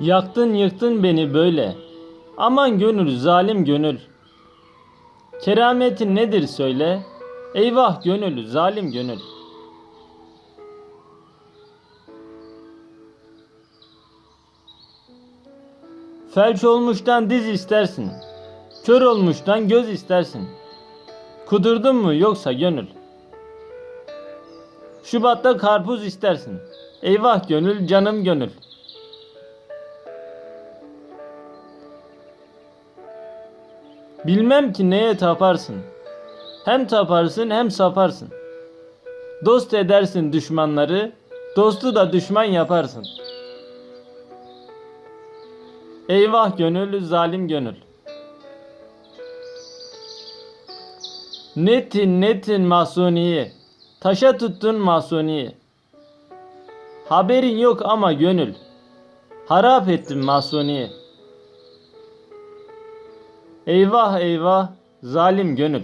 Yaktın yıktın beni böyle. Aman gönül zalim gönül. Kerametin nedir söyle. Eyvah gönül zalim gönül. Felç olmuştan diz istersin. Kör olmuştan göz istersin. Kudurdun mu yoksa gönül? Şubat'ta karpuz istersin. Eyvah gönül canım gönül. Bilmem ki neye taparsın. Hem taparsın hem saparsın. Dost edersin düşmanları, dostu da düşman yaparsın. Eyvah gönül, zalim gönül. Netin netin masuniyi, taşa tuttun masuniyi. Haberin yok ama gönül, harap ettin masuniyi. Eyvah eyvah, zalim gönül.